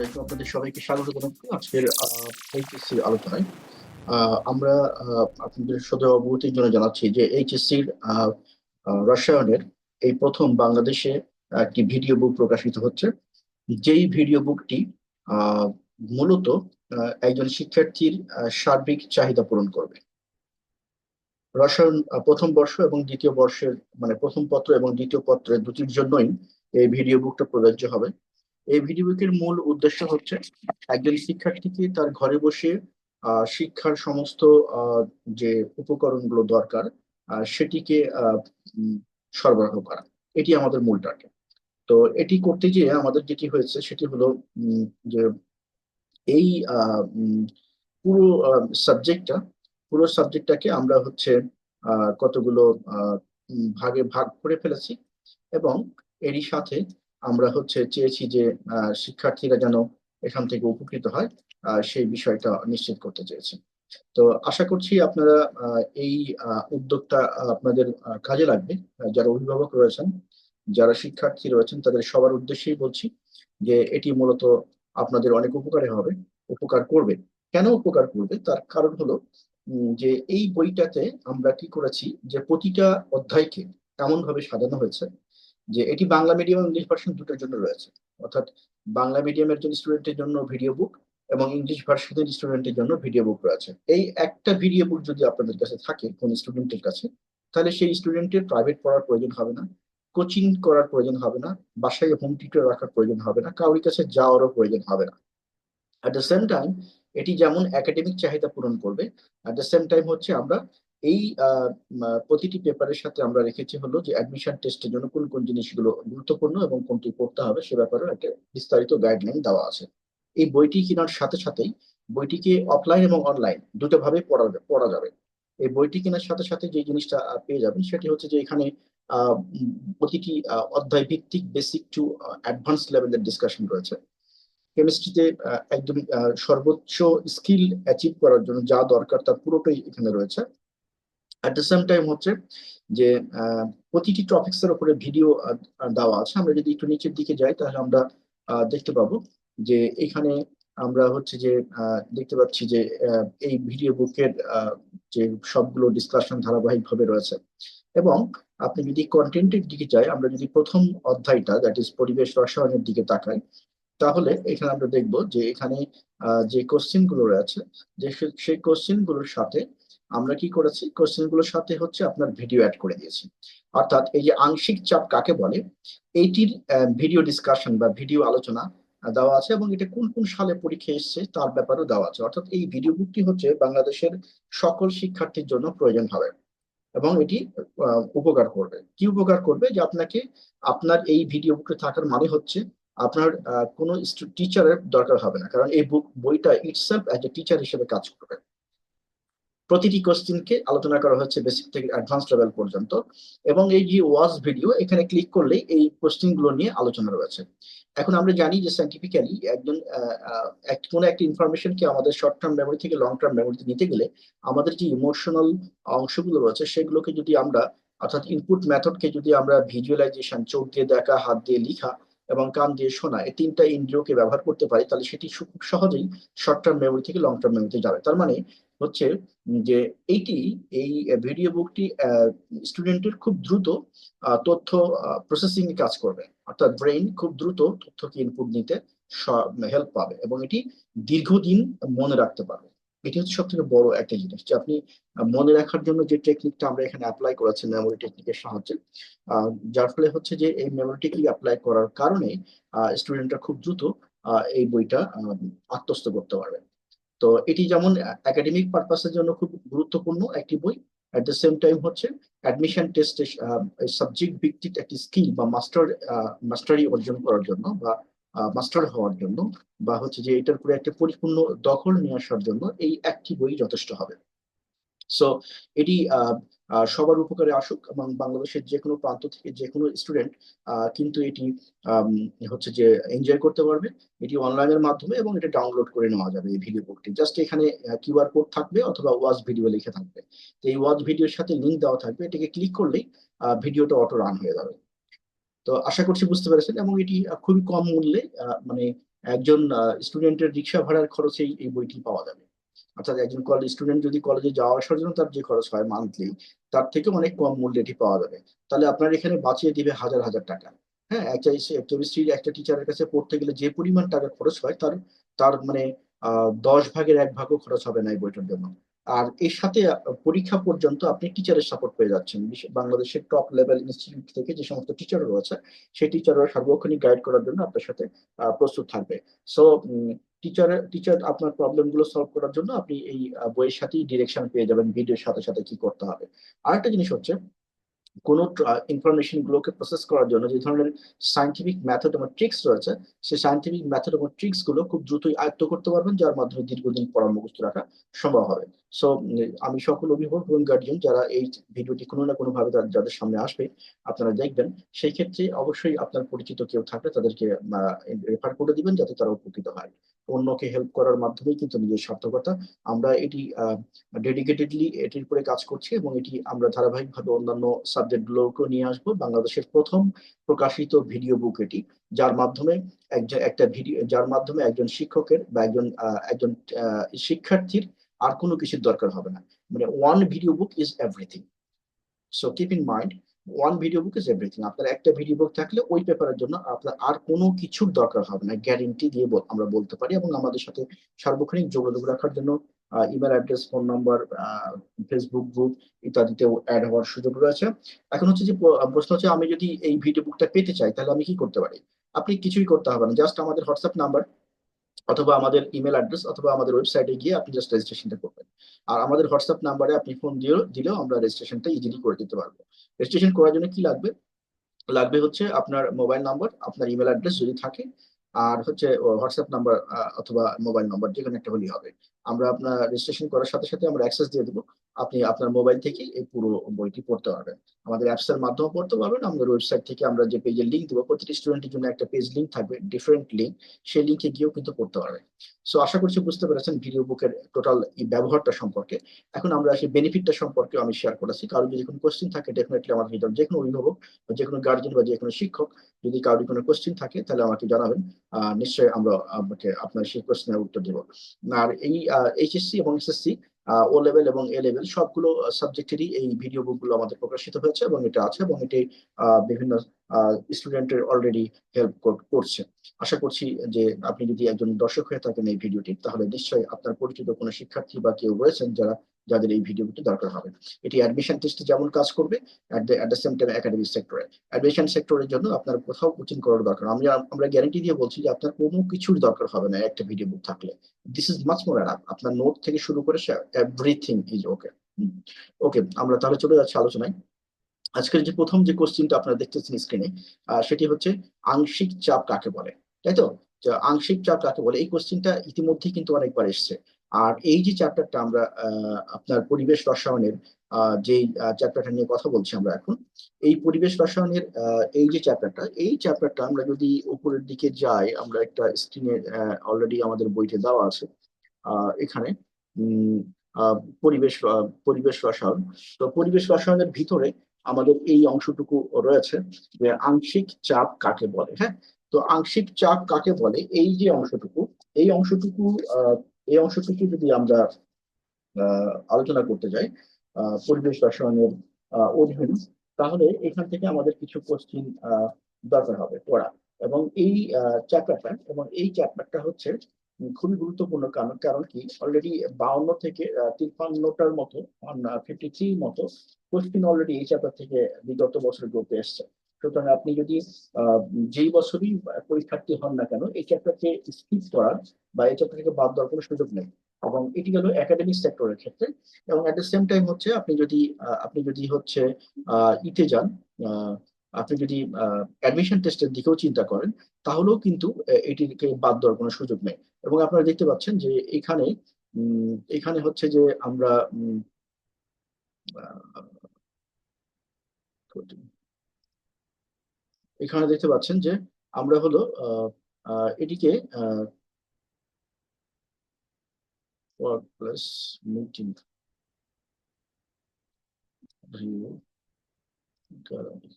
আলাইকুম আপনাদের সবাইকে স্বাগত জানাচ্ছি। আজকের এইচএসসি আলোচনায়। আমরা আপনাদের সাথে অবগতির জন্য জানাচ্ছি যে এইচএসসির রসায়নের এই প্রথম বাংলাদেশে একটি ভিডিও বুক প্রকাশিত হচ্ছে। যেই ভিডিও বুকটি মূলত একজন শিক্ষার্থীর সার্বিক চাহিদা পূরণ করবে। রসায়ন প্রথম বর্ষ এবং দ্বিতীয় বর্ষের মানে প্রথম পত্র এবং দ্বিতীয় পত্রের দুটির জন্যই এই ভিডিও বুকটা প্রযোজ্য হবে। এই ভিডিও বুকের মূল উদ্দেশ্য হচ্ছে একজন শিক্ষার্থীকে তার ঘরে বসে শিক্ষার সমস্ত যে উপকরণগুলো দরকার সেটিকে সরবরাহ করা। এটি আমাদের মূল টার্গেট তো এটি করতে গিয়ে আমাদের যেটি হয়েছে সেটি হলো যে এই পুরো সাবজেক্টটা পুরো সাবজেক্টটাকে আমরা হচ্ছে কতগুলো ভাগে ভাগ করে ফেলেছি এবং এরই সাথে আমরা হচ্ছে চেয়েছি যে শিক্ষার্থীরা যেন এখান থেকে উপকৃত হয় সেই বিষয়টা নিশ্চিত করতে চেয়েছি। তো আশা করছি আপনারা এই উদ্যোগটা আপনাদের কাজে লাগবে। যারা অভিভাবক রয়েছেন, যারা শিক্ষার্থী রয়েছেন, তাদের সবার উদ্দেশ্যেই বলছি যে, এটি মূলত আপনাদের অনেক উপকারে হবে, উপকার করবে। কেন উপকার করবে? তার কারণ হলো যে এই বইটাতে আমরা কি করেছি যে, প্রতিটা অধ্যায়কে এমন ভাবে সাজানো হয়েছে যে এটি বাংলা মিডিয়াম এবং ইংলিশ ভার্সন দুটোর জন্য রয়েছে। অর্থাৎ বাংলা মিডিয়ামের জন্য স্টুডেন্টের জন্য ভিডিও বুক এবং ইংলিশ ভার্সনের স্টুডেন্টের জন্য ভিডিও বুক রয়েছে। এই একটা ভিডিও বুক যদি আপনাদের কাছে থাকে কোন স্টুডেন্টের কাছে, তাহলে সেই স্টুডেন্টের প্রাইভেট পড়ার প্রয়োজন হবে না কোচিং করার প্রয়োজন হবে না, বাসায় হোম টিউটর রাখার প্রয়োজন হবে না কারোর কাছে যাওয়ারও প্রয়োজন হবে না। অ্যাট দ্য সেম টাইম এটি যেমন একাডেমিক চাহিদা পূরণ করবে অ্যাট দ্য সেম টাইম হচ্ছে আমরা এই প্রতিটি পেপারের সাথে আমরা রেখেছি হলো যে অ্যাডমিশন টেস্টের জন্য কোন কোন জিনিসগুলো গুরুত্বপূর্ণ এবং কোনটি পড়তে হবে সে ব্যাপারে একটা বিস্তারিত গাইডলাইন দেওয়া আছে। এই বইটি কেনার সাথে সাথেই বইটিকে অফলাইন এবং অনলাইন দুটো ভাবে পড়া পড়া যাবে। এই বইটি কেনার সাথে সাথে যে জিনিসটা পেয়ে যাবেন সেটি হচ্ছে যে এখানে প্রতিটি অধ্যায় ভিত্তিক বেসিক টু অ্যাডভান্স লেভেলের ডিসকাশন রয়েছে। কেমিস্ট্রিতে একদম সর্বোচ্চ স্কিল অ্যাচিভ করার জন্য যা দরকার তার পুরোটাই এখানে রয়েছে। অ্যাট দ্য সেম টাইম হচ্ছে যে প্রতিটি টপিক্স এর উপরে ভিডিও দেওয়া আছে। আমরা যদি একটু নিচের দিকে যাই, তাহলে আমরা দেখতে পাবো যে, এখানে আমরা হচ্ছে যে দেখতে পাচ্ছি যে এই ভিডিও বুকের যে সবগুলো ডিসকাশন ধারাবাহিকভাবে রয়েছে। এবং আপনি যদি কন্টেন্টের দিকে যাই, আমরা যদি প্রথম অধ্যায়টা দ্যাট ইজ পরিবেশ রসায়নের দিকে তাকাই, তাহলে এখানে আমরা দেখব যে, এখানে যে কোশ্চেনগুলো রয়েছে, যে সেই কোশ্চেনগুলোর সাথে আমরা কি করেছি? কোশ্চেনগুলোর সাথে হচ্ছে আপনার ভিডিও অ্যাড করে দিয়েছি। অর্থাৎ এই যে আংশিক চাপ কাকে বলে? এইটির ভিডিও ডিসকাশন বা ভিডিও আলোচনা দেওয়া আছে এবং এটা কোন কোন সালে পরীক্ষা এসেছে তার ব্যাপারেও দেওয়া আছে। অর্থাৎ এই ভিডিও বুকটি হচ্ছে বাংলাদেশের সকল শিক্ষার্থীর জন্য প্রয়োজন হবে এবং এটি উপকার করবে। কি উপকার করবে? যে আপনাকে, আপনার এই ভিডিও বুকে থাকার মানে হচ্ছে আপনার কোনো টিচারের দরকার হবে না। কারণ এই বুক বইটা ইটসেলফ অ্যাজ এ টিচার হিসেবে কাজ করবে। প্রতিটি কোশ্চেনকে আলোচনা করা হচ্ছে বেসিক থেকে অ্যাডভান্স লেভেল পর্যন্ত এবং এই যে ওয়াজ ভিডিও এখানে ক্লিক করলেই এই কোশ্চেনগুলো নিয়ে আলোচনা রয়েছে। এখন আমরা জানি যে সাইন্টিফিক্যালি একজন কোনো একটা ইনফরমেশনকে আমাদের শর্ট টার্ম মেমোরি থেকে লং টার্ম মেমোরিতে নিতে গেলে আমাদের যে ইমোশনাল অংশগুলো রয়েছে, সেগুলোকে যদি আমরা, অর্থাৎ ইনপুট মেথডকে যদি আমরা ভিজুয়ালাইজেশন চোখ দিয়ে দেখা, হাত দিয়ে লিখা এবং কান দিয়ে শোনা, এই তিনটা ইন্দ্রিয়কে ব্যবহার করতে পারি, তাহলে সেটি খুব সহজেই শর্ট টার্ম মেমোরি থেকে লং টার্ম মেমোরিতে যাবে। তার মানে হচ্ছে যে এইটি, এই ভিডিও বুকটি স্টুডেন্টের খুব দ্রুত তথ্য প্রসেসিং এ কাজ করবে। অর্থাৎ ব্রেইন খুব দ্রুত তথ্যকে ইনপুট নিতে হেল্প পাবে এবং এটি দীর্ঘদিন মনে রাখতে পারবে। এটি হচ্ছে সব থেকে বড় একটা জিনিস যে আপনি মনে রাখার জন্য যে টেকনিকটা আমরা এখানে অ্যাপ্লাই করেছি মেমোরি টেকনিকের সাহায্যে যার ফলে হচ্ছে যে এই মেমোরি টেকনিক অ্যাপ্লাই করার কারণে স্টুডেন্টরা খুব দ্রুত এই বইটা আত্মস্থ করতে পারবে। তো এটি যেমন একাডেমিক পারপাসের জন্য খুব গুরুত্বপূর্ণ একটি বই অ্যাট দ্য সেম টাইম হচ্ছে অ্যাডমিশন টেস্টে সাবজেক্ট ভিত্তিক একটি স্কিল বা মাস্টার মাস্টারি অর্জন করার জন্য বা মাস্টার হওয়ার জন্য বা হচ্ছে যে এটার উপরে একটা পরিপূর্ণ দখল নিয়ে আসার জন্য এই একটি বই যথেষ্ট হবে। সো এটি সবার উপকারে আসুক এবং বাংলাদেশের যে কোনো প্রান্ত থেকে যে কোনো স্টুডেন্ট কিন্তু এটি হচ্ছে যে এনজয় করতে পারবে। এটি অনলাইনের মাধ্যমে এবং এটা ডাউনলোড করে নেওয়া যাবে এই ভিডিও বুকটি জাস্ট এখানে কিউআর কোড থাকবে অথবা ওয়াজ ভিডিও লিখে থাকবে। তো এই ওয়াজ ভিডিওর সাথে লিংক দেওয়া থাকবে। এটাকে ক্লিক করলেই ভিডিওটা অটো রান হয়ে যাবে। তো আশা করছি বুঝতে পেরেছেন এবং এটি খুবই কম মূল্যে মানে একজন স্টুডেন্টের রিক্সা ভাড়ার খরচেই এই বইটি পাওয়া যাবে। অর্থাৎ একজন কলেজ স্টুডেন্ট যদি কলেজে যাওয়া আসার জন্য তার যে খরচ হয় মান্থলি তার থেকে অনেক কম মূল্যে এটি পাওয়া যাবে। তাহলে আপনার এখানে বাঁচিয়ে দিবে হাজার হাজার টাকা। হ্যাঁ একটা কেমিস্ট্রির একটা টিচারের কাছে পড়তে গেলে যে পরিমাণ টাকা খরচ হয় তার তার মানে দশ ভাগের এক ভাগও খরচ হবে না এই বইটার জন্য। আর এর সাথে পরীক্ষা পর্যন্ত আপনি টিচারের সাপোর্ট পেয়ে যাচ্ছেন। বাংলাদেশের টপ লেভেল ইনস্টিটিউট থেকে যে সমস্ত টিচার রয়েছে, সেই টিচাররা সার্বক্ষণিক গাইড করার জন্য আপনার সাথে প্রস্তুত থাকবে। সো টিচার টিচার আপনার প্রবলেমগুলো সলভ করার জন্য আপনি এই বইয়ের সাথেই ডিরেকশন পেয়ে যাবেন ভিডিওর সাথে সাথে কি করতে হবে। আরেকটা জিনিস হচ্ছে, কোনো ইনফরমেশন গুলোকে প্রসেস করার জন্য যে ধরনের সাইন্টিফিক মেথড এবং ট্রিক্স রয়েছে, সেই সাইন্টিফিক মেথড এবং ট্রিক্সগুলো খুব দ্রুতই আয়ত্ত করতে পারবেন, যার মাধ্যমে দীর্ঘদিন পড়া রাখা সম্ভব হবে। সো আমি সকল অভিভাবক এবং গার্জিয়ান যারা এই ভিডিওটি কোনো না কোনো ভাবে যাদের সামনে আসবে, আপনারা দেখবেন, সেই ক্ষেত্রে অবশ্যই আপনার পরিচিত কেউ থাকলে তাদেরকে রেফার করে দিবেন, যাতে তারা উপকৃত হয়। অন্যকে হেল্প করার মাধ্যমেই কিন্তু নিজের সার্থকতা। আমরা এটি ডেডিকেটেডলি এটির উপরে কাজ করছি এবং এটি আমরা ধারাবাহিকভাবে অন্যান্য সাবজেক্ট গুলোকেও নিয়ে আসব। বাংলাদেশের প্রথম প্রকাশিত ভিডিও বুক এটি, যার মাধ্যমে একজন, একটা ভিডিও যার মাধ্যমে একজন শিক্ষকের বা একজন একজন শিক্ষার্থীর আর কোনো কিছুর দরকার হবে না। মানে one video book is everything so keep in mind one video book is everything আপনার একটা ভিডিও বুক থাকলে ওই পেপারের জন্য আপনার আর কোনো কিছুর দরকার হবে না। গ্যারেন্টি দিয়ে আমরা বলতে পারি এবং আমাদের সাথে সার্বক্ষণিক যোগাযোগ রাখার জন্য email address phone number Facebook group ইত্যাদিতেও add হওয়ার সুযোগ রয়েছে। এখন হচ্ছে যে প্রশ্ন হচ্ছে, আমি যদি এই ভিডিও বুকটা পেতে চাই, তাহলে আমি কি করতে পারি? আপনি কিছুই করতে হবে না। জাস্ট আমাদের হোয়াটসঅ্যাপ নাম্বার অথবা আমাদের ইমেল অ্যাড্রেস অথবা আমাদের ওয়েবসাইটে গিয়ে আপনি জাস্ট রেজিস্ট্রেশনটা করবেন। আর আমাদের হোয়াটসঅ্যাপ নাম্বারে আপনি ফোন দিয়ে দিলেও আমরা রেজিস্ট্রেশনটা ইজিলি করে দিতে পারব। রেজিস্ট্রেশন করার জন্য কি লাগবে? লাগবে হচ্ছে আপনার মোবাইল নাম্বার আপনার ইমেল অ্যাড্রেস যদি থাকে, আর হচ্ছে হোয়াটসঅ্যাপ নাম্বার অথবা মোবাইল নাম্বার যেখানে একটা হলেই হবে। আমরা আপনার রেজিস্ট্রেশন করার সাথে সাথে আমরা অ্যাক্সেস দিয়ে দেবো। আপনি আপনার মোবাইল থেকেই এই পুরো বইটি পড়তে পারবেন। আমাদের অ্যাপস এর মাধ্যমে পড়তে পারবেন, আমাদের ওয়েবসাইট থেকে আমরা যে পেজের লিঙ্ক দেবো, প্রতিটি স্টুডেন্টের জন্য একটা পেজ লিঙ্ক থাকবে ডিফারেন্ট লিঙ্ক সেই লিঙ্কে গিয়েও কিন্তু পড়তে পারবেন। সো আশা করছি বুঝতে পেরেছেন ভিডিও বুকের টোটাল এই ব্যবহারটা সম্পর্কে। এখন আমরা সেই বেনিফিটটা সম্পর্কে আমি শেয়ার করেছি। কারও যদি কোনো কোশ্চেন থাকে ডেফিনেটলি আমার ভিতর যে কোনো অভিভাবক বা যে কোনো গার্জেন বা যে কোনো শিক্ষক, যদি কারোর কোনো কোশ্চেন থাকে, তাহলে আমাকে জানাবেন। নিশ্চয়ই আমরা আপনাকে আপনার সেই কোশ্চেনের উত্তর দেবো। আর এই এইচএসসি এবং এসএসসি ও লেভেল এবং এ লেভেল সবগুলো সাবজেক্টেরই এই ভিডিও বুকগুলো আমাদের প্রকাশিত হয়েছে এবং এটা আছে এবং এটি বিভিন্ন স্টুডেন্টের অলরেডি হেল্প করছে। আশা করছি যে আপনি যদি একজন দর্শক হয়ে থাকেন এই ভিডিওটি তাহলে নিশ্চয়ই আপনার পরিচিত কোনো শিক্ষার্থী বা কেউ রয়েছেন যারা যাদের এই ভিডিওটি দরকার হবে। এটি অ্যাডমিশন টেস্টে যেমন কাজ করবে একাডেমিক সেক্টরে অ্যাডমিশন সেক্টরের জন্য আপনার কোথাও কোচিং করার দরকার আমরা আমরা গ্যারান্টি দিয়ে বলছি যে আপনার কোনো কিছুর দরকার হবে না একটা ভিডিও বুক থাকলে। This is much more app আপনার নোট থেকে শুরু করে এভরিথিং ইজ ওকে ওকে আমরা তাহলে চলে যাচ্ছি আলোচনায়। আজকের যে প্রথম যে কোশ্চিনটা আপনারা দেখতেছেন স্ক্রিনে সেটি হচ্ছে আংশিক চাপ কাকে বলে? তাই তো? আংশিক চাপ কাকে বলে? এই কোশ্চিনটা ইতিমধ্যেই কিন্তু অনেকবার এসছে। আর এই যে চ্যাপ্টারটা আমরা আপনার পরিবেশ রসায়নের যে চ্যাপ্টারটা নিয়ে কথা বলছি আমরা এখন, এই পরিবেশ রসায়নের এই যে চ্যাপ্টারটা এই চ্যাপ্টারটা আমরা যদি উপরের দিকে যাই, আমরা একটা স্ক্রিনে অলরেডি আমাদের বইতে দেওয়া আছে এখানে পরিবেশ পরিবেশ রসায়ন। তো পরিবেশ রসায়নের ভিতরে আমাদের এই অংশটুকু রয়েছে, যে আংশিক চাপ কাকে বলে হ্যাঁ? তো আংশিক চাপ কাকে বলে? এই যে অংশটুকু, এই অংশটুকু এই অংশটুকু যদি আমরা আলোচনা করতে যাই পরিবেশ রসায়নের অধীন, তাহলে এখান থেকে আমাদের কিছু কোশ্চিন দরকার হবে পড়া। এবং এই চ্যাপ্টারটা এবং এই চ্যাপ্টারটা হচ্ছে খুবই গুরুত্বপূর্ণ কারণ কারণ কি অলরেডি বাউন্ন থেকে তিপ্পান্নটার মতো ফিফটি থ্রি মতো কোশ্চিন অলরেডি এই চ্যাপ্টার থেকে বিগত বছর গ্রুপে এসছে। সুতরাং আপনি যদি যেই বছরই পরীক্ষার্থী হন না কেন, এই চ্যাপ্টারকে স্কিপ করার বা এই চ্যাপ্টার থেকে বাদ দেওয়ার কোনো সুযোগ নেই। এবং এটি হলো একাডেমিক সেক্টরের ক্ষেত্রে। এবং এট দ্য সেম টাইম হচ্ছে আপনি যদি আপনি যদি হচ্ছে ইতে যান আপনি যদি অ্যাডমিশন টেস্টের দিকেও চিন্তা করেন, তাহলেও কিন্তু এটিকে বাদ দেওয়ার কোনো সুযোগ নেই। এবং আপনারা দেখতে পাচ্ছেন যে এখানে এখানে হচ্ছে যে আমরা এখানে দেখতে পাচ্ছেন যে আমরা হলো এটিকে view gallery.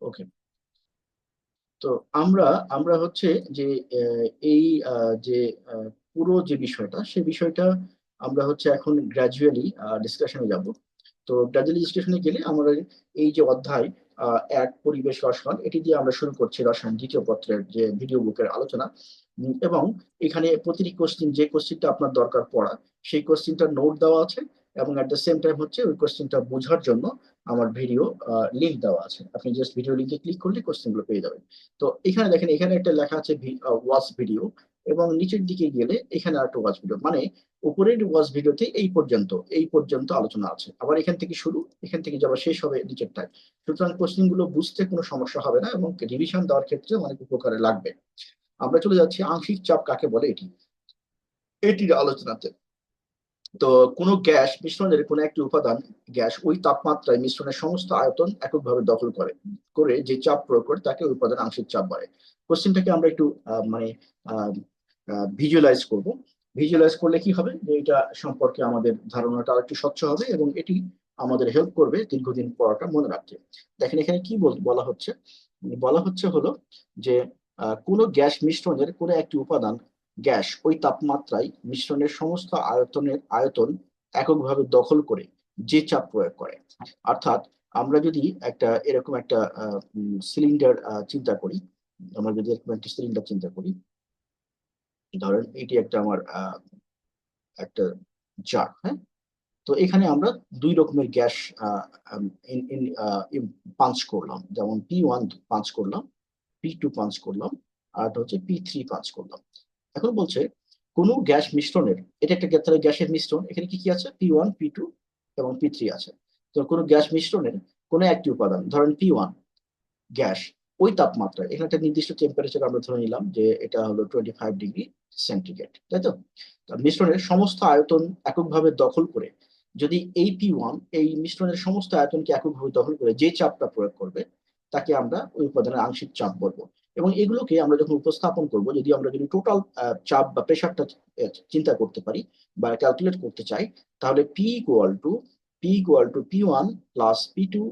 ওকে তো আমরা আমরা হচ্ছে যে এই যে পুরো যে বিষয়টা, সে বিষয়টা আমরা হচ্ছে এখন গ্রাজুয়ালি ডিসকাশনে যাব। তো গ্রাজুয়ালি ডিসকাশনে গেলে আমরা এই যে অধ্যায় এক পরিবেশ রসায়ন। এটি দিয়ে আমরা শুরু করছি রসায়ন দ্বিতীয় পত্রের যে ভিডিও বুকের আলোচনা। এবং এখানে প্রতিটি কোশ্চিন যে কোশ্চিনটা আপনার দরকার পড়া সেই কোশ্চিনটার নোট দেওয়া আছে এবং অ্যাট দ্য সেম টাইম হচ্ছে ওই কোশ্চিনটা বোঝার জন্য আমার ভিডিও লিঙ্ক দেওয়া আছে। আপনি জাস্ট ভিডিও লিঙ্কে ক্লিক করলে কোশ্চেনগুলো পেয়ে যাবেন। তো এখানে দেখেন, এখানে একটা লেখা আছে ওয়াচ ভিডিও এবং নিচের দিকে গেলে এখানে একটা ওয়াচ ভিডিও মানে উপরের ওয়াচ ভিডিওতে এই পর্যন্ত এই পর্যন্ত আলোচনা আছে। আবার এখান থেকে শুরু, এখান থেকে যাবার শেষ হবে নিচেরটায় সুতরাং কোশ্চেনগুলো বুঝতে কোনো সমস্যা হবে না এবং রিভিশন দেওয়ার ক্ষেত্রে অনেক উপকারে লাগবে। আমরা চলে যাচ্ছি, আংশিক চাপ কাকে বলে এটি? এটির আলোচনাতে। তো কোনো গ্যাস মিশ্রণের কোনো একটি উপাদান, গ্যাস ওই তাপমাত্রায় মিশ্রণের সমস্ত আয়তন এককভাবে দখল করে করে যে চাপ প্রয়োগ করে তাকে উপাদান আংশিক চাপ বলে। কোশ্চেনটাকে আমরা একটু মানে ভিজুয়ালাইজ করব। ভিজুয়ালাইজ করলে কি হবে? যে এটা সম্পর্কে আমাদের ধারণাটা আরেকটু স্বচ্ছ হবে এবং এটি আমাদের হেল্প করবে দীর্ঘদিন পড়াটা মনে রাখতে। দেখেন এখানে কি বল- হচ্ছে? বলা হচ্ছে হলো যে কোনো গ্যাস মিশ্রণের কোনো একটি উপাদান, গ্যাস ওই তাপমাত্রায় মিশ্রণের সমস্ত আয়তনের আয়তন এককভাবে দখল করে যে চাপ প্রয়োগ করে। অর্থাৎ আমরা যদি একটা, এরকম একটা সিলিন্ডার চিন্তা করি, আমরা যদি এরকম একটা সিলিন্ডার চিন্তা করি ধরেন এটি একটা আমার একটা জার হ্যাঁ? তো এখানে আমরা দুই রকমের গ্যাস পাঞ্চ করলাম। যেমন পি ওয়ান পাঞ্চ করলাম পি টু পাঞ্চ করলাম, আর হচ্ছে পি থ্রি পাঞ্চ করলাম। এখন বলছে, কোনো গ্যাস মিশ্রণের, এটা একটা গ্যাস গ্যাসের মিশ্রণ, এখানে কি কি আছে? পি ওয়ান পি টু এবং পি থ্রি আছে। তো কোনো গ্যাস মিশ্রণের কোনো একটি উপাদান, ধরেন পি ওয়ান গ্যাস ওই তাপমাত্রা এখানে একটা নির্দিষ্ট টেম্পারেচার আমরা ধরে নিলাম যে এটা হলো টোয়েন্টি ফাইভ ডিগ্রি সেন্টিগ্রেড তাই তো? মিশ্রণের সমস্ত আয়তন এককভাবে দখল করে, যদি এই পি ওয়ান এই মিশ্রণের সমস্ত আয়তনকে এককভাবে দখল করে যে চাপটা প্রয়োগ করবে, তাকে আমরা ওই উপাদানের আংশিক চাপ বলব। এবং এগুলোকে আমরা যখন উপস্থাপন করব, যদি আমরা যদি টোটাল চাপ বা প্রেশারটা চিন্তা করতে পারি বা ক্যালকুলেট করতে চাই, তাহলে P equal to P equal to P one plus P two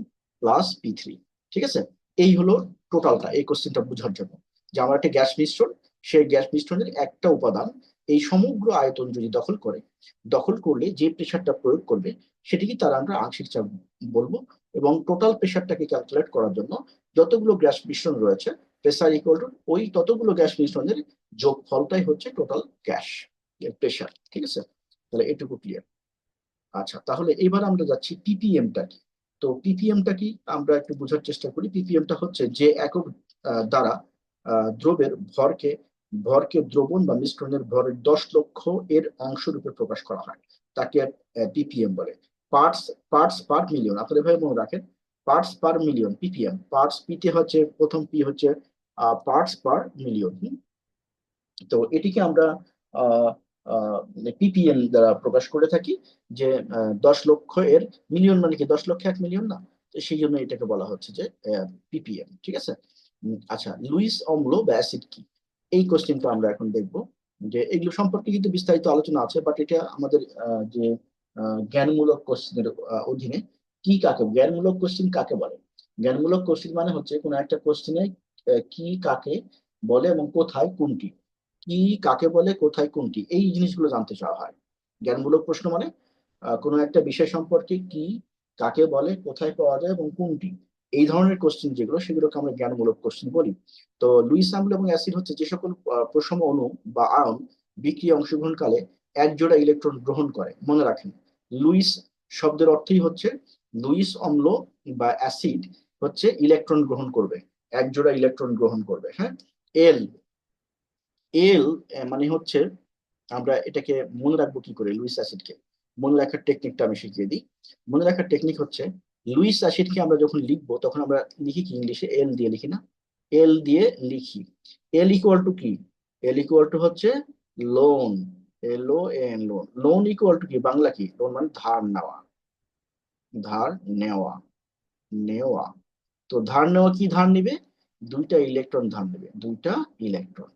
plus P three ঠিক আছে? এই হলো টোটালটা, এই কোশ্চেনটা বোঝার জন্য। যে আমার একটা গ্যাস মিশ্রণ, সেই গ্যাস মিশ্রণের একটা উপাদান, এই সমগ্র আয়তন যদি দখল করে, দখল করলে যে প্রেশারটা প্রয়োগ করবে, সেটিকে তার আমরা আংশিক চাপ বলব এবং টোটাল প্রেশারটাকে ক্যালকুলেট করার জন্য যতগুলো গ্যাস মিশ্রণ রয়েছে প্রেসার ইকুয়াল টু ওই ততগুলো গ্যাস মিশ্রণের যোগ ফলটাই হচ্ছে টোটাল গ্যাস প্রেশার ঠিক আছে? তাহলে এটুকু ক্লিয়ার আচ্ছা তাহলে এবার আমরা যাচ্ছি পিপিএমটা কি? তো পিপিএমটা কি? আমরা একটু বোঝার চেষ্টা করি। পিপিএমটা হচ্ছে যে একক দ্বারা দ্রবের ভরকে ভরকে দ্রবণ বা মিশ্রণের ভরের দশ লক্ষ এর অংশ রূপে প্রকাশ করা হয়। তাকে পিপিএম বলে। Parts parts per million. আপনারা এভাবে মনে রাখেন, parts per million PPM parts পিতে হচ্ছে, প্রথম পি হচ্ছে পার্টস পার মিলিয়ন। তো এটিকে আমরা পিপিএম দ্বারা প্রকাশ করে থাকি যে দশ লক্ষ এর মিলিয়ন মানে কি দশ লক্ষ এক মিলিয়ন না। সেই জন্য এটাকে বলা হচ্ছে যে পিপিএম ঠিক আছে? আচ্ছা লুইস অম্ল বা অ্যাসিড কি? এই কোশ্চেনটা আমরা এখন দেখব যে এগুলো সম্পর্কে কিন্তু বিস্তারিত আলোচনা আছে বাট এটা আমাদের যে জ্ঞানমূলক কোশ্চেনের অধীনে কি কাকে, জ্ঞানমূলক কোশ্চেন কাকে বলে? জ্ঞানমূলক কোশ্চেন মানে হচ্ছে কোনো একটা কোশ্চেনে কি কাকে বলে এবং কোথায় কোনটি? কি কাকে বলে কোথায় কোনটি এই জিনিসগুলো জানতে চাওয়া হয়। জ্ঞানমূলক প্রশ্ন মানে কোনো একটা বিষয় সম্পর্কে কি কাকে বলে কোথায় পাওয়া যায় এবং কোনটি। এই ধরনের কোশ্চেন যেগুলো সেগুলোকে আমরা জ্ঞানমূলক কোশ্চেন বলি। তো লুইস আম্ল এবং অ্যাসিড হচ্ছে যে সকল আহ, প্রশম অণু বা আয়ন বিক্রিয়া অংশগ্রহণকালে এক জোড়া ইলেকট্রন গ্রহণ করে। মনে রাখেন লুইস শব্দের অর্থই হচ্ছে লুইস অম্ল বা অ্যাসিড হচ্ছে ইলেকট্রন গ্রহণ করবে এক জোড়া ইলেকট্রন গ্রহণ করবে হ্যাঁ? এল এল মানে হচ্ছে আমরা এটাকে মনে রাখব কি করে? লুইস অ্যাসিডকে মনে রাখার টেকনিকটা আমি শিখিয়ে দিই। মনে রাখার টেকনিক হচ্ছে লুইস অ্যাসিডকে আমরা যখন লিখব, তখন আমরা লিখি কি ইংলিশে? এল দিয়ে লিখি না? এল দিয়ে লিখি। এল ইকুয়াল টু কি? এল ইকুয়াল টু হচ্ছে loan L O N loan loan equal to কি? বাংলা কি? লোন মানে ধার নেওয়া। ধার নেওয়া। নেওয়া। তো ধার নেওয়া কি ধার নেবে? দুইটা ইলেকট্রন ধার নেবে। দুইটা ইলেকট্রন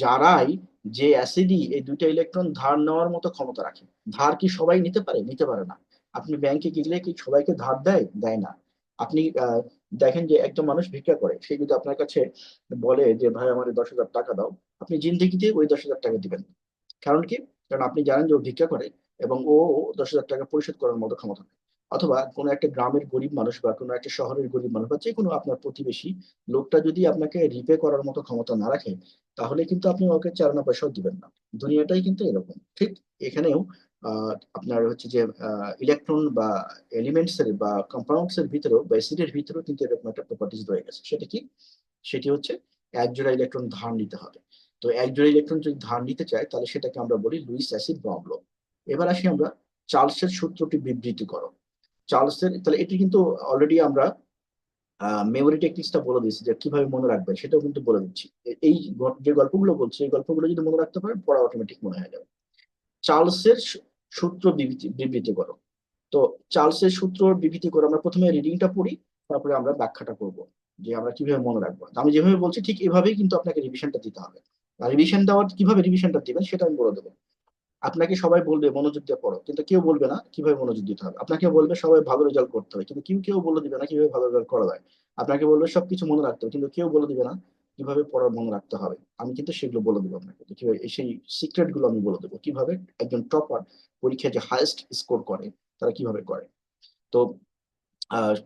যারাই যে অ্যাসিডই এই দুইটা ইলেকট্রন ধার নেওয়ার মতো ক্ষমতা রাখে, ধার কি সবাই নিতে পারে? নিতে পারে না। আপনি ব্যাংকে গেলে কি সবাইকে ধার দেয়? দেয় না। আপনি দেখেন যে একজন মানুষ ভিক্ষা করে, সে যদি আপনার কাছে বলে যে, ভাই, আমার দশ হাজার টাকা দাও, আপনি জিন্দেগিতে ওই দশ হাজার টাকা দিবেন। কারণ কি? কারণ আপনি জানেন যে ও ভিক্ষা করে এবং ও দশ হাজার টাকা পরিশোধ করার মতো ক্ষমতা নেই। অথবা কোনো একটা গ্রামের গরিব মানুষ বা কোনো একটা শহরের গরিব মানুষ বা যে কোনো আপনার প্রতিবেশী লোকটা যদি আপনাকে রিপে করার মতো ক্ষমতা না রাখে তাহলে কিন্তু আপনি ওকে চার আনা পয়সাও দিবেন না। দুনিয়াটাই কিন্তু এরকম। ঠিক এখানেও আপনার হচ্ছে যে ইলেকট্রন বা এলিমেন্টস এর বা কম্পাউন্ডস এর ভিতরেও, বা অ্যাসিডের ভিতরেও কিন্তু এরকম একটা প্রপার্টিজ রয়ে গেছে। সেটা কি? সেটি হচ্ছে এক জোড়া ইলেকট্রন ধার নিতে হবে। তো এক জোড়া ইলেকট্রন যদি ধার নিতে চায়, তাহলে সেটাকে আমরা বলি লুইস অ্যাসিড ল এবার আসি আমরা চার্লসের সূত্রটি বিবৃতি করো। চার্লসের, তাহলে এটি কিন্তু অলরেডি আমরা মেমোরি টেকনিক্সটা বলে দিচ্ছি যে কীভাবে মনে রাখবেন, সেটাও কিন্তু বলে দিচ্ছি। এই যে গল্পগুলো বলছি, এই গল্পগুলো যদি মনে রাখতে পারেন, পড়া অটোমেটিক মনে হয়ে যাবে। চার্লসের সূত্র বিবৃতি বিবৃতি করো। তো চার্লসের সূত্র বিবৃতি করো আমরা প্রথমে রিডিংটা পড়ি, তারপরে আমরা ব্যাখ্যাটা করব, যে আমরা কীভাবে মনে রাখব। আমি যেভাবে বলছি, ঠিক এভাবেই কিন্তু আপনাকে রিভিশনটা দিতে হবে। আর রিভিশন দেওয়ার, কীভাবে রিভিশনটা দিবেন, সেটা আমি বলে দেবো। আপনাকে সবাই বলবে, মনোযোগ দিয়ে পড়ো। কিন্তু কেউ বলবে না কীভাবে মনোযোগ দিতে হবে। আপনাকে বলবে, সবাই ভালো রেজাল্ট করতে হবে। কিন্তু কেউ কেউ বলে দিবে না কীভাবে ভালো রেজাল্ট করা যায়। আপনাকে বলবে, সবকিছু মনে রাখতে হবে। কিন্তু কেউ বলে দিবে না কীভাবে পড়া মনে রাখতে হবে। আমি কিন্তু সেগুলো বলে দেবো আপনাকে। কীভাবে সেই সিক্রেটগুলো আমি বলে দেবো। কীভাবে একজন টপার পরীক্ষায় যে হাইয়েস্ট স্কোর করে, তারা কীভাবে করে। তো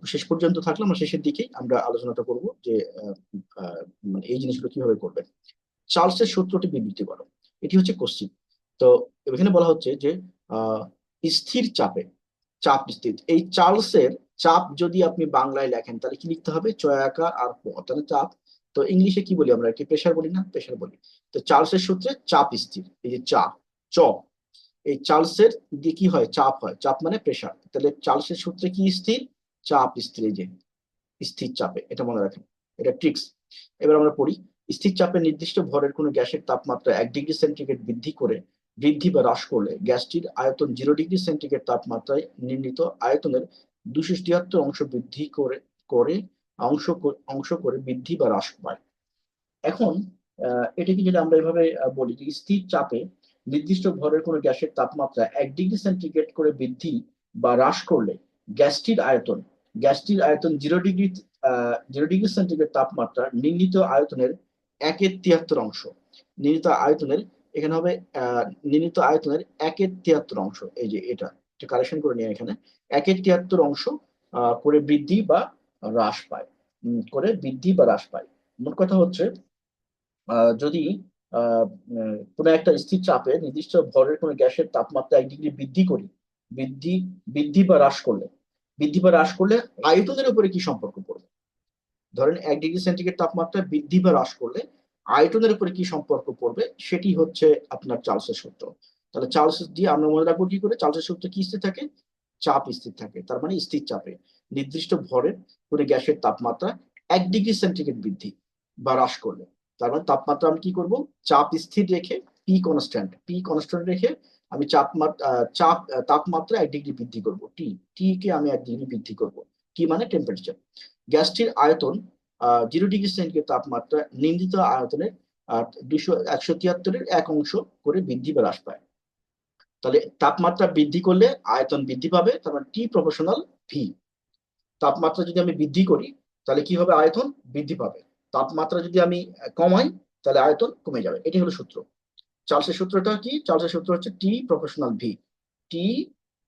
শেষ পর্যন্ত থাকলে আমরা শেষের দিকেই আমরা আলোচনাটা করব যে মানে এই জিনিসগুলো কীভাবে করবেন। চার্লসের সূত্রটি বিবৃতি করো। এটি হচ্ছে কোশ্চিন তো এখানে বলা হচ্ছে যে স্থির চাপে, চাপ স্থির। এই চার্লসের চাপ যদি আপনি বাংলায় লেখেন, তাহলে কি লিখতে হবে? চয়াকার আর তাহলে চাপ। তো ইংলিশে কি বলি আমরা? কি প্রেশার বলি না? প্রেশার বলি। তো চার্লসের সূত্রে চাপ স্থির, এই যে চাপ, চ। এই চার্লসের দিয়ে কি হয়? চাপ হয়। চাপ মানে প্রেশার তাহলে চার্লসের সূত্রে কি স্থির? চাপ স্থির যে স্থির চাপে, এটা মনে রাখেন। এটা ট্রিক্স এবার আমরা পড়ি। স্থির চাপে নির্দিষ্ট ভরের কোনো গ্যাসের তাপমাত্রা এক ডিগ্রি সেন্টিগ্রেড বৃদ্ধি করে বৃদ্ধি বা হ্রাস করলে গ্যাসটির আয়তন জিরো ডিগ্রি সেন্টিগ্রেড তাপমাত্রায় নির্ণীত আয়তনের দুশো তিয়াত্তর অংশ বৃদ্ধি করে করে অংশ অংশ করে বৃদ্ধি বা হ্রাস পায়। এখন এটাকে যদি আমরা এভাবে বলি যে স্থির চাপে নির্দিষ্ট ভরের কোনো গ্যাসের তাপমাত্রা এক ডিগ্রি সেন্টিগ্রেড করে বৃদ্ধি বা হ্রাস করলে গ্যাসটির আয়তন গ্যাসটির আয়তন zero degree zero degree centigrade তাপমাত্রা নির্ণীত আয়তনের একের তিয়াত্তর অংশ। নির্ণীত আয়তনের এখানে হবে নির্ণীত আয়তনের একের তিয়াত্তর অংশ, এই যে এটা কারেকশন করে নিয়ে এখানে, একের তিয়াত্তর অংশ করে বৃদ্ধি বা হ্রাস পায় করে বৃদ্ধি বা হ্রাস পায়। মোট কথা হচ্ছে যদি কোনো একটা স্থির চাপে নির্দিষ্ট ভরের কোনো গ্যাসের তাপমাত্রা এক ডিগ্রি বৃদ্ধি করি, বৃদ্ধি বৃদ্ধি বা হ্রাস করলে, বৃদ্ধি বা হ্রাস করলে আয়তনের উপরে কি সম্পর্ক পড়বে? ধরেন এক ডিগ্রি সেন্টিগ্রেড তাপমাত্রা বৃদ্ধি বা হ্রাস করলে আয়তনের উপরে কি সম্পর্ক পড়বে, সেটি হচ্ছে আপনার চার্লসের সূত্র। তাহলে চার্লস দিয়ে আমরা মনে রাখব কি করে, চার্লসের সূত্র কি স্থির থাকে? চাপ স্থির থাকে, তার মানে স্থির চাপে। নির্দিষ্ট ভরের কোনো গ্যাসের তাপমাত্রা এক ডিগ্রি সেন্টিগ্রেড বৃদ্ধি বা হ্রাস করলে তার মানে তাপমাত্রা আমি কি করব? চাপ স্থির রেখে পি কনস্ট্যান্ট পি কনস্ট্যান্ট রেখে আমি চাপ চাপ তাপমাত্রা এক ডিগ্রি বৃদ্ধি করব। টি টি কে আমি এক ডিগ্রি বৃদ্ধি করব। কি মানে? টেম্পারেচার গ্যাসটির আয়তন জিরো ডিগ্রি সেন্টিগ্রেড তাপমাত্রা নির্দিষ্ট আয়তনের দুশো একশো তিয়াত্তরের এক অংশ করে বৃদ্ধি বা হ্রাস পায়। তাহলে তাপমাত্রা বৃদ্ধি করলে আয়তন বৃদ্ধি পাবে, তার মানে টি প্রপোর্শনাল ভি তাপমাত্রা যদি আমি বৃদ্ধি করি, তাহলে কি হবে? আয়তন বৃদ্ধি পাবে। তাপমাত্রা যদি আমি কমাই, তাহলে আয়তন কমে যাবে। এটি হলো সূত্র। চার্লসের সূত্রটা কি? চার্লসের সূত্র হচ্ছে T proportional V T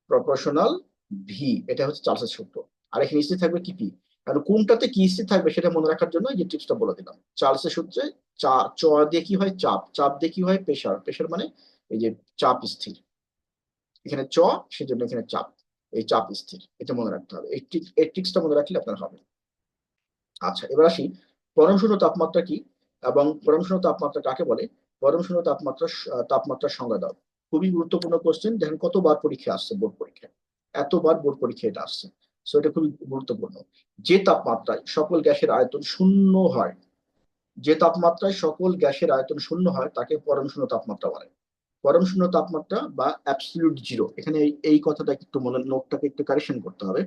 proportional V এটা হচ্ছে চার্লসের সূত্র। আর এখানে স্থির থাকবে কি পি কারণ কোনটাতে কি স্থির থাকবে সেটা মনে রাখার জন্য এই যে টিপসটা বলে দিলাম। চার্লসের সূত্রে চা চ দিয়ে কি হয়? চাপ। চাপ দিয়ে কি হয়? প্রেশার প্রেশার মানে এই যে চাপ স্থির। এখানে চ, সেজন্য এখানে চাপ। এই চাপ স্থির। এটা মনে রাখতে হবে। এই ট্রিক এই ট্রিক্সটা মনে রাখলে আপনার হবে। আচ্ছা এবার আসি। পরম শূন্য তাপমাত্রা কি? এবং পরম শূন্য তাপমাত্রা কাকে বলে? পরম শূন্য তাপমাত্রা তাপমাত্রার সংজ্ঞা দাও। খুবই গুরুত্বপূর্ণ কোশ্চেন দেখেন কতবার পরীক্ষা আসছে বোর্ড পরীক্ষায়। এতবার বোর্ড পরীক্ষা এটা আসছে। সো এটা খুবই গুরুত্বপূর্ণ। যে তাপমাত্রায় সকল গ্যাসের আয়তন শূন্য হয়, যে তাপমাত্রায় সকল গ্যাসের আয়তন শূন্য হয়, তাকে পরম শূন্য তাপমাত্রা বলে। পরম শূন্য তাপমাত্রা বা অ্যাবসলিউট জিরো এখানে এই কথাটা একটু মনে, নোটটাকে একটু কারেকশন করতে হবে।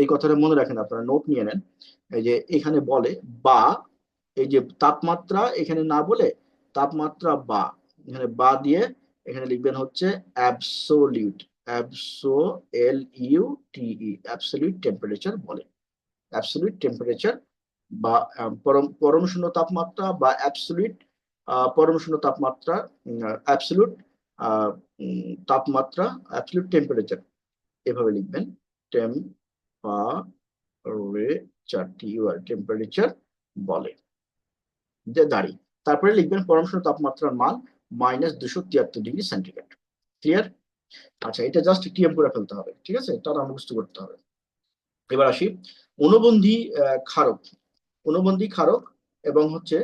এই কথাটা মনে রাখেন আপনারা, নোট নিয়ে নেন। এই যে এখানে বলে বা, এই যে তাপমাত্রা এখানে না বলে, তাপমাত্রা বা, এখানে বা দিয়ে এখানে লিখবেন হচ্ছে absolute abso L U T E absolute temperature বলে। অ্যাবসলিউট টেম্পারেচার বা পরম পরম শূন্য তাপমাত্রা বা অ্যাবসলিউট পরম শূন্য তাপমাত্রা অ্যাবসলিউট তাপমাত্রা অ্যাবসলিউট টেম্পারেচার এভাবে লিখবেন। টেম্পারেচার টিউআর টেম্পারেচার বলে। যে দাঁড়ি তারপরে লিখবেন পরম শূন্য তাপমাত্রার মান মাইনাস দুশো তিয়াত্তর ডিগ্রি সেন্টিগ্রেড ক্লিয়ার আচ্ছা এটা জাস্ট টিএম করে ফেলতে হবে, ঠিক আছে? তার মুখস্থ করতে হবে। এবার আসি, অনুবন্ধী ক্ষারক। অনুবন্ধী ক্ষারক এবং হচ্ছে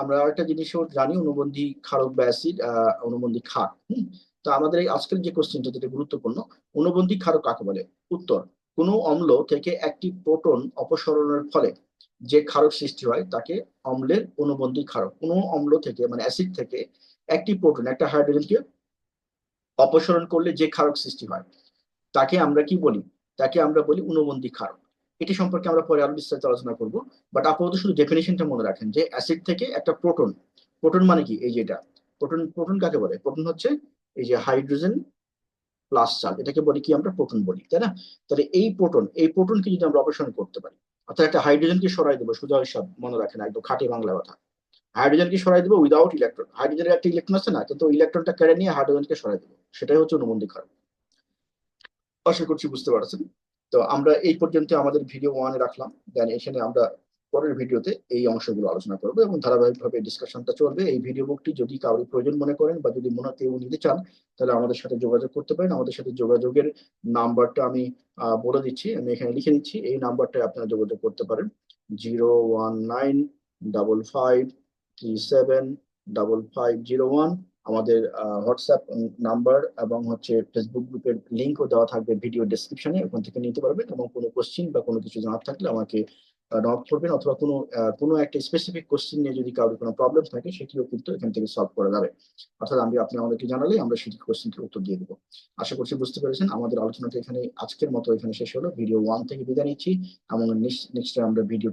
আমরা একটা জিনিসও জানি, অনুবন্ধী ক্ষারক বা অ্যাসিড অনুবন্ধী ক্ষার, হুম? তো আমাদের এই আজকের যে কোশ্চেনটা যেটা গুরুত্বপূর্ণ, অনুবন্ধী ক্ষারক কাকে বলে? উত্তর, কোনো অম্ল থেকে একটি প্রোটন অপসরণের ফলে যে ক্ষারক সৃষ্টি হয়, তাকে অম্লের অনুবন্ধী ক্ষারক, কোনো অম্ল থেকে মানে অ্যাসিড থেকে একটি প্রোটন একটা হাইড্রোজেনকে অপসরণ করলে যে ক্ষারক সৃষ্টি হয়, তাকে আমরা কি বলি? তাকে আমরা বলি অনুবন্ধী ক্ষারক। এটি সম্পর্কে আমরা পরে আরও বিস্তারিত আলোচনা করব। বাট আপাতত শুধু ডেফিনেশনটা মনে রাখেন যে অ্যাসিড থেকে একটা প্রোটন প্রোটন মানে কি? এই যেটা প্রোটন প্রোটন কাকে বলে? প্রোটন হচ্ছে এই যে হাইড্রোজেন প্লাস চার্জ এটাকে বলি কি আমরা? প্রোটন বলি, তাই না? তাহলে এই প্রোটন এই প্রোটনকে যদি আমরা অপসারণ করতে পারি, অর্থাৎ একটা হাইড্রোজেনকে সরাই দেবো, সোজা হিসাব মনে রাখেন, একদম খাঁটি বাংলা কথা। হাইড্রোজেনকে সরাই দেবো উইদাউট ইলেকট্রন হাইড্রোজেনের একটা ইলেকট্রন আছে না, কিন্তু ইলেকট্রনটা কেড়ে নিয়ে হাইড্রোজেনকে সরাই দেবো। সেটাই হচ্ছে অনুবন্ধী ক্ষারক আশা করছি বুঝতে পারছেন? তো আমরা এই পর্যন্ত আমাদের ভিডিও ওয়ানে রাখলাম। দেন এখানে আমরা পরের ভিডিওতে এই অংশগুলো আলোচনা করব এবং ধারাবাহিকভাবে ডিসকাশনটা চলবে। এই ভিডিও বুকটি যদি কারোর প্রয়োজন মনে করেন বা যদি মনে কেউ নিতে চান, তাহলে আমাদের সাথে যোগাযোগ করতে পারেন। আমাদের সাথে যোগাযোগের নাম্বারটা আমি বলে দিচ্ছি। আমি এখানে লিখে দিচ্ছি। এই নাম্বারটায় আপনারা যোগাযোগ করতে পারেন। Zero one nine double five seven double five zero one আমাদের হোয়াটসঅ্যাপ নাম্বার এবং হচ্ছে ফেসবুক গ্রুপের লিঙ্কও দেওয়া থাকবে ভিডিও ডেসক্রিপশনে ওখান থেকে নিতে পারবেন এবং কোনো কোশ্চিন বা কোনো কিছু জানার থাকলে আমাকে নক করবেন অথবা কোনো কোনো একটা স্পেসিফিক কোশ্চিন নিয়ে যদি কারোর কোনো প্রবলেম থাকে, সেটিও কিন্তু এখান থেকে সলভ করা যাবে। অর্থাৎ আমি আপনি আমাদেরকে জানালে আমরা সেটি কোশ্চিনকে উত্তর দিয়ে দেবো। আশা করছি বুঝতে পেরেছেন। আমাদের আলোচনাটা এখানে আজকের মতো এখানে শেষ হলো। ভিডিও ওয়ান থেকে বিদায় নিচ্ছি। এবং নেক্সট নেক্সট আমরা ভিডিও